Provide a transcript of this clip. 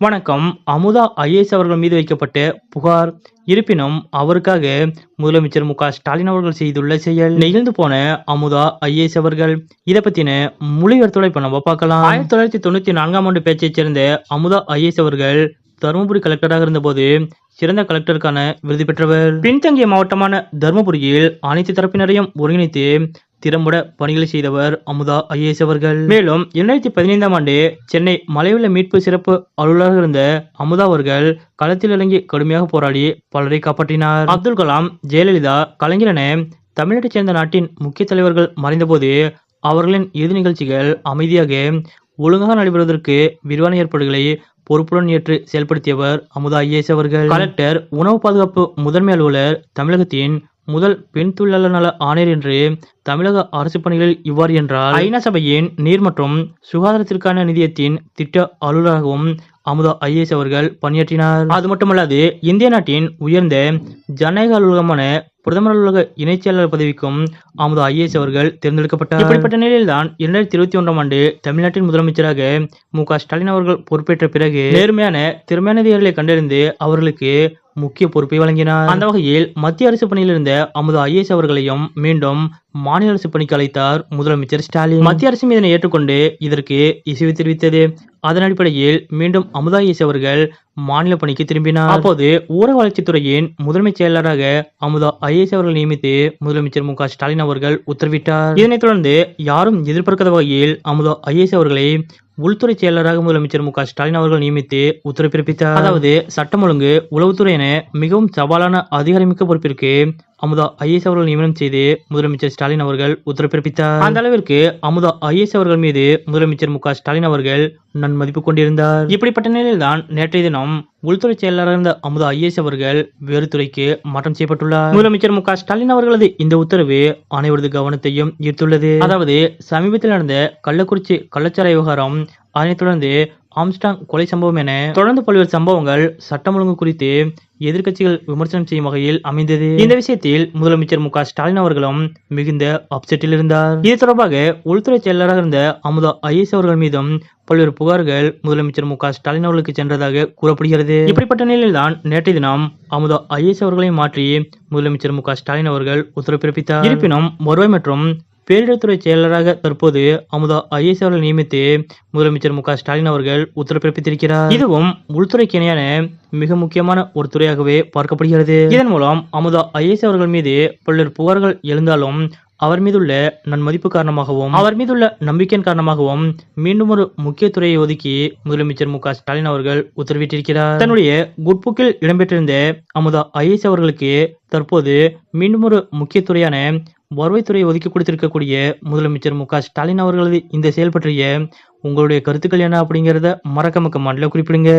வணக்கம். அமுதா ஐஏஎஸ் அவர்கள் மீது வைக்கப்பட்ட புகார். இருப்பினும் அவருக்காக முதலமைச்சர் மு ஸ்டாலின் அவர்கள் செய்துள்ள செயல். நெகிழ்ந்து போன அமுதா ஐஏஎஸ் அவர்கள். இதை பத்தின மொழிபெயர்த்தோட இப்ப நம்ம பார்க்கலாம். ஆயிரத்தி தொள்ளாயிரத்தி தொண்ணூத்தி நான்காம் ஆண்டு பேச்சைச் சேர்ந்த அமுதா ஐஏஎஸ் அவர்கள் தருமபுரி கலெக்டராக இருந்தபோது சிறந்த கலெக்டருக்கான விருது பெற்றவர். பின்தங்கிய மாவட்டமான தருமபுரியில் அனைத்து தரப்பினரையும் ஒருங்கிணைத்து திறம்பட பணிகளை செய்தவர் அமுதா ஐஏஎஸ் அவர்கள். மேலும் இரண்டாயிரத்தி பதினைந்தாம் ஆண்டு சென்னை மலைவெள்ள மீட்பு சிறப்பு அலுவலராக இருந்த அமுதா அவர்கள் களத்தில் இறங்கி கடுமையாக போராடி பலரை காப்பாற்றினார். அப்துல் கலாம் ஜெயலலிதா கலைஞர் என தமிழ்நாட்டைச் சேர்ந்த நாட்டின் முக்கிய தலைவர்கள் மறைந்தபோது அவர்களின் இறுதி நிகழ்ச்சிகள் அமைதியாக ஒழுங்காக நடைபெறுவதற்கு விரிவான ஏற்பாடுகளை பொறுப்புடன் ஏற்று செயல்படுத்தியவர் அமுதா ஐஏஎஸ் அவர்கள். கலெக்டர் உணவு பாதுகாப்பு முதன்மை அலுவலர் தமிழகத்தின் முதல் பெண் தொழிலாளர் நல ஆணையர் என்று தமிழக அரசு பணிகளில் இவ்வாறு என்றால் ஐநா சபையின் நீர் மற்றும் சுகாதாரத்திற்கான நிதியத்தின் திட்ட அலுவலராகவும் அமுதா ஐஏஎஸ் அவர்கள் பணியாற்றினார். அது மட்டுமல்லாது இந்திய நாட்டின் உயர்ந்த ஜனநாயக அலுவலகமான பிரதமர் அலுவலக இணைச் செயலாளர் பதவிக்கும் அமுதா ஐஏஎஸ் அவர்கள் தேர்ந்தெடுக்கப்பட்டார். இப்படிப்பட்ட நிலையில்தான் இரண்டாயிரத்தி இருபத்தி ஒன்றாம் ஆண்டு தமிழ்நாட்டின் முதலமைச்சராக மு க ஸ்டாலின் அவர்கள் பொறுப்பேற்ற பிறகு நேர்மையான திறமையான கண்டறிந்து அவர்களுக்கு முக்கிய பொறுப்பை வழங்கினார். அந்த வகையில் மத்திய அரசு பணியில் இருந்த அமுது ஐஏஎஸ் அவர்களையும் மீண்டும் மாநில அரசு பணிக்கு அழைத்தார் முதலமைச்சர் ஸ்டாலின். மத்திய அரசு இதனை ஏற்றுக்கொண்டு இதற்கு இசைவு தெரிவித்தது. அதன் அடிப்படையில் மீண்டும் அமுதா ஐஏஎஸ் அவர்கள் மாநில பணிக்கு திரும்பினார். அப்போது ஊரக வளர்ச்சித்துறையின் முதன்மை செயலராக அமுதா ஐஏஎஸ் அவர்கள் நியமித்து முதலமைச்சர் மு ஸ்டாலின் அவர்கள் உத்தரவிட்டார். இதனைத் தொடர்ந்து யாரும் எதிர்பார்க்காத வகையில் அமுதா ஐஏஎஸ் அவர்களை உள்துறை செயலராக முதலமைச்சர் மு ஸ்டாலின் அவர்கள் நியமித்து உத்தரவு பிறப்பித்தார். அதாவது சட்டம் ஒழுங்கு உளவுத்துறை என மிகவும் சவாலான அதிகாரமிக்க பொறுப்பிற்கு அமுதா ஐஏஎஸ் அவர்கள் நியமனம் செய்து முதலமைச்சர் ஸ்டாலின் அவர்கள் உத்தரவு பிறப்பித்தார் அந்த அளவிற்கு அமுதா ஐஏஎஸ் அவர்கள் மீது முதலமைச்சர் மு ஸ்டாலின் அவர்கள் நன்மதிப்பு கொண்டிருந்தார். இப்படிப்பட்ட நிலையில்தான் நேற்றைய தினம் உள்துறை செயலராக இருந்த அமுதா ஐஏஎஸ் அவர்கள் வேறு துறைக்கு மாற்றம் செய்யப்பட்டுள்ளார். முதலமைச்சர் மு ஸ்டாலின் அவர்களது இந்த உத்தரவு அனைவரது கவனத்தையும் ஈர்த்துள்ளது. அதாவது சமீபத்தில் நடந்த கள்ளக்குறிச்சி கள்ளச்சாராய விவகாரம் அதனைத் தொடர்ந்து ஆம்ஸ்டாங் கொலை சம்பவம் என தொடர்ந்து பல்வேறு சம்பவங்கள் சட்டம் ஒழுங்கு குறித்து எதிர்க்கட்சிகள் விமர்சனம் செய்யும் வகையில் அமைந்தது. இந்த விஷயத்தில் முதலமைச்சர் மு ஸ்டாலின் அவர்களும் மிகுந்த அப்செட்டில் இருந்தார். இது தொடர்பாக உள்துறை செயலராக இருந்த அமுதா ஐஎஸ் அவர்கள் மீதும் பல்வேறு புகார்கள் முதலமைச்சர் மு ஸ்டாலின் அவர்களுக்கு சென்றதாக கூறப்படுகிறது. இப்படிப்பட்ட நிலையில்தான் நேற்றைய தினம் அமுதா ஐஎஸ் அவர்களை மாற்றி முதலமைச்சர் மு ஸ்டாலின் அவர்கள் உத்தரவு பிறப்பித்தார். இருப்பினும் வருவாய் மற்றும் பேரிடர்துறை செயலராக தற்போது அமுதா ஐஎஸ் அவர்கள் நியமித்து முதலமைச்சர் மு ஸ்டாலின் அவர்கள் உத்தரவு பிறப்பித்திருக்கிறார் இதுவும் உள்துறைக்கு இணையான மிக முக்கியமான ஒரு துறையாகவே பார்க்கப்படுகிறது. இதன் மூலம் அமுதா ஐஎஸ் அவர்கள் மீது பல்வேறு புகார்கள் எழுந்தாலும் அவர் மீதுள்ள நன்மதிப்பு காரணமாகவும் அவர் மீதுள்ள நம்பிக்கையின் காரணமாகவும் மீண்டும் ஒரு முக்கிய துறையை ஒதுக்கி முதலமைச்சர் மு ஸ்டாலின் அவர்கள் உத்தரவிட்டிருக்கிறார். தன்னுடைய குட்புக்கில் இடம்பெற்றிருந்த அமுதா ஐஎஸ் அவர்களுக்கு தற்போது மீண்டும் ஒரு முக்கிய துறையான வருவாய்த்துறை ஒதுக்கி கொடுத்திருக்கக்கூடிய முதலமைச்சர் மு க ஸ்டாலின் அவர்களது இந்த செயல் பற்றிய உங்களுடைய கருத்துக்கள் என்ன அப்படிங்கிறத மறக்காம கமெண்ட்ல குறிப்பிடுங்க.